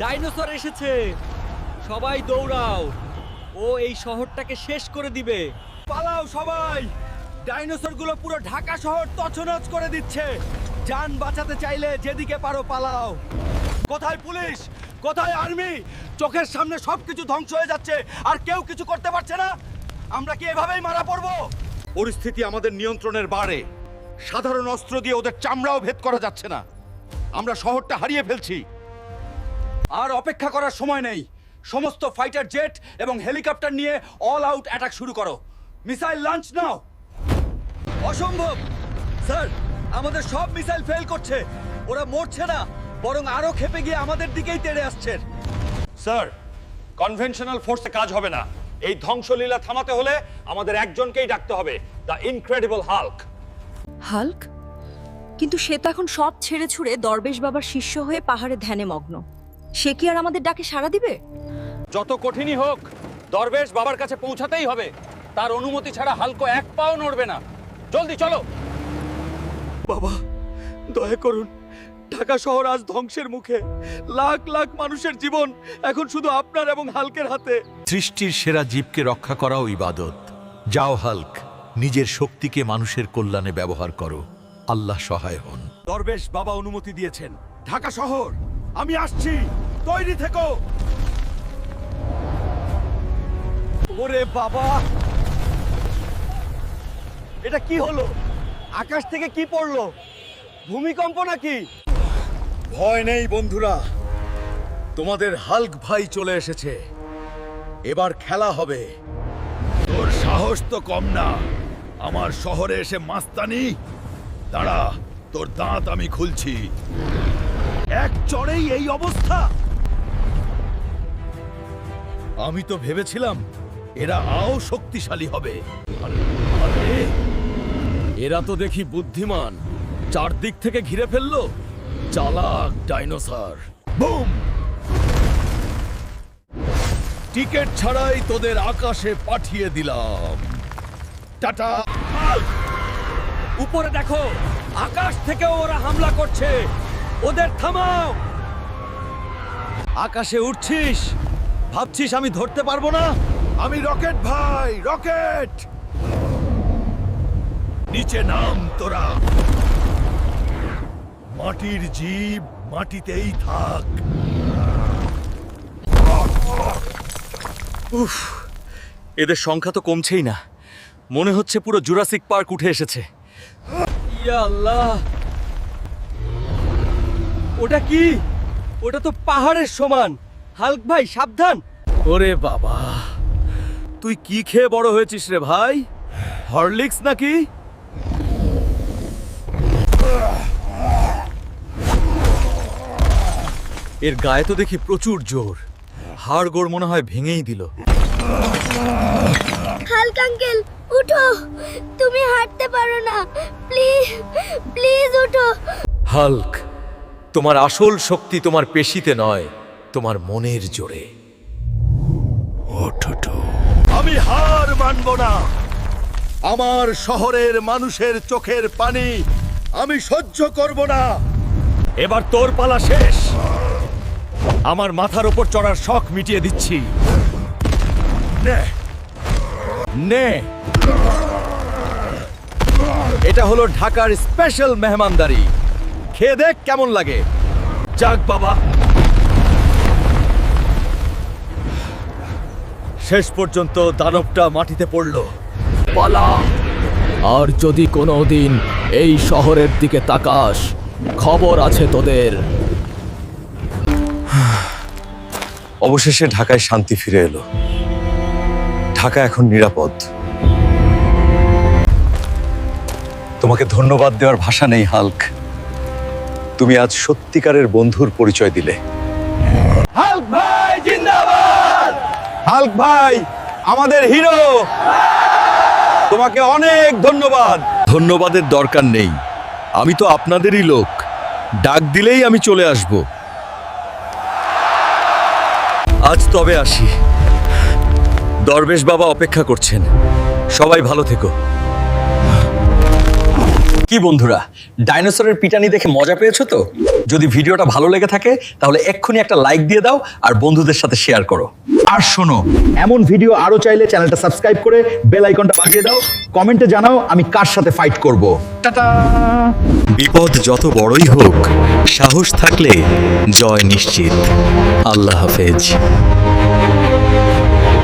Dinosaur এসেছে। সবাই দৌড়াও। ও এই শহরটাকে শেষ করে দিবে। পালাও সবাই। ডাইনোসরগুলো পুরো ঢাকা শহর তছনছ করে দিচ্ছে। যান বাঁচাতে চাইলে যেদিকে পারো পালাও। কোথায় পুলিশ? কোথায় আর্মি? চোখের সামনে সবকিছু ধ্বংস হয়ে যাচ্ছে, আর কেউ কিছু করতে পারছে না। আমরা কি এভাবেই মারা পড়ব? পরিস্থিতি আমাদের নিয়ন্ত্রণের বাড়ে সাধারণ অস্ত্র দিয়ে ওদের চামড়াও ভেদ করা যাচ্ছে না। আমরা শহরটা হারিয়ে ফেলছি। আর অপেক্ষা করার সময় নেই। সমস্ত ফাইটার জেট এবং হেলিকপ্টার নিয়ে অল আউট অ্যাটাক শুরু করো। মিসাইল লঞ্চ নাও। অসম্ভব। স্যার আমাদের সব মিসাইল ফেল করছে। ওরা মরছে না বরং আরও খেপে গিয়ে আমাদের দিকেই তেড়ে আসছে। স্যার কনভেনশনাল ফোর্সে কাজ হবে না। এই ধ্বংসলীলা থামাতে হলে আমাদের একজনকেই ডাকতে হবে দ্য ইনক্রেডিবল হাল্ক হাল্ক? কিন্তু সে তো এখন সব ছেড়ে ছুড়ে দরবেশ বাবার শিষ্য হয়ে পাহাড়ে ধ্যানে মগ্ন। সে কি আর আমাদের ডাকে সাড়া দিবে? যত কঠিনই হোক দরবেশ বাবার কাছে পৌঁছাতেই হবে। তার অনুমতি ছাড়া হালকো এক পাও নড়বে না। জলদি চলো। বাবা দয়া করুন। ঢাকা শহর আজ ধ্বংসের মুখে। লাখ লাখ মানুষের জীবন এখন শুধু আপনার এবং হালকের হাতে। সৃষ্টির সেরা জীবকে রক্ষা করাও ইবাদত। যাও হাল্ক নিজের শক্তিকে মানুষের কল্যাণে ব্যবহার করো। আল্লাহ সহায় হন। দরবেশ বাবা অনুমতি দিয়েছেন। ঢাকা শহর আমি আসছি। তৈরি থেকো। ওরে বাবা। এটা কি হলো? আকাশ থেকে কি পড়ল? ভূমিকম্প নাকি? ভয় নেই বন্ধুরা। তোমাদের হাল্ক ভাই চলে এসেছে। এবার খেলা হবে। তোর সাহস তো কম না। আমার শহরে এসে মাস্তানি। দাঁড়া তোর দাঁত আমি খুলছি। এক চড়েই এই অবস্থা। আমি তো ভেবেছিলাম এরা আও শক্তিশালী হবে। এরা তো দেখি বুদ্ধিমান। চারদিক থেকে ঘিরে ফেলল? চালাক ডাইনোসর। বুম! টিকিট ছাড়াই তোদের আকাশে পাঠিয়ে দিলাম। টাটা! উপরে দেখো আকাশ থেকে ওরা হামলা করছে। ওদের থামাও! আকাশে উঠছিস? ভাবছিস আমি ধরতে পারব না? আমি রকেট ভাই রকেট! নিচে নাম তোরা। মাটির জীব মাটিতেই থাক। উফ এদের সংখ্যা তো কমছেই না। মনে হচ্ছে পুরো জুরাসিক পার্ক উঠে এসেছে। আল্লাহ! ওটা কি? ওটা তো পাহাড়ের সমান। হাল্ক ভাই সাবধান। ওরে বাবা তুই কি খেয়ে বড় হয়েছিস রে ভাই? হরলিক্স নাকি? এর গায়ে তো দেখি প্রচুর জোর। হাড় গোড় মনে হয় ভেঙেই দিল। হালক আঙ্কেল উঠো। তুমি হাঁটতে পারো না। প্লিজ প্লিজ উঠো। হাল্ক তোমার আসল শক্তি তোমার পেশিতে নয়। তোমার মনের জোরে। আমি হার মানব না। আমার শহরের মানুষের চোখের পানি আমি সহ্য করব না। এবার তোর পালা শেষ। আমার মাথার ওপর চড়ার শখ মিটিয়ে দিচ্ছি। নে। নে। এটা হলো ঢাকার স্পেশাল মেহমানদারি। খেয়ে দেখ কেমন লাগে। যাক বাবা। শেষ পর্যন্ত দানবটা মাটিতে পড়ল। পালা। আর যদি কোনোদিন এই শহরের দিকে তাকাস খবর আছে তোদের। অবশেষে ঢাকায় শান্তি ফিরে এলো। ঢাকা এখন নিরাপদ। তোমাকে ধন্যবাদ দেওয়ার ভাষা নেই হাল্ক। তুমি আজ সত্যিকারের বন্ধুর পরিচয় দিলে হাল্ক ভাই জিন্দাবাদ হাল্ক ভাই, আমাদের হিরো। তোমাকে অনেক ধন্যবাদ। ধন্যবাদের দরকার নেই। আমি তো আপনাদেরই লোক। ডাক দিলেই আমি চলে আসব। আজ তবে আসি। দরবেশ বাবা অপেক্ষা করছেন। সবাই ভালো থেকো। কি বন্ধুরা, ডাইনোসরের পিটানি দেখে মজা পেয়েছ তো? যদি ভিডিওটা ভালো লেগে থাকে তাহলে এক্ষুনি একটা লাইক দিয়ে দাও আর বন্ধুদের সাথে শেয়ার করো। আর শোনো এমন ভিডিও আরও চাইলে চ্যানেলটা সাবস্ক্রাইব করে বেল আইকনটা বাজিয়ে দাও। কমেন্টে জানাও আমি কার সাথে ফাইট করব। টাটা! বিপদ যত বড়ই হোক সাহস থাকলে জয় নিশ্চিত। আল্লাহ হাফেজ।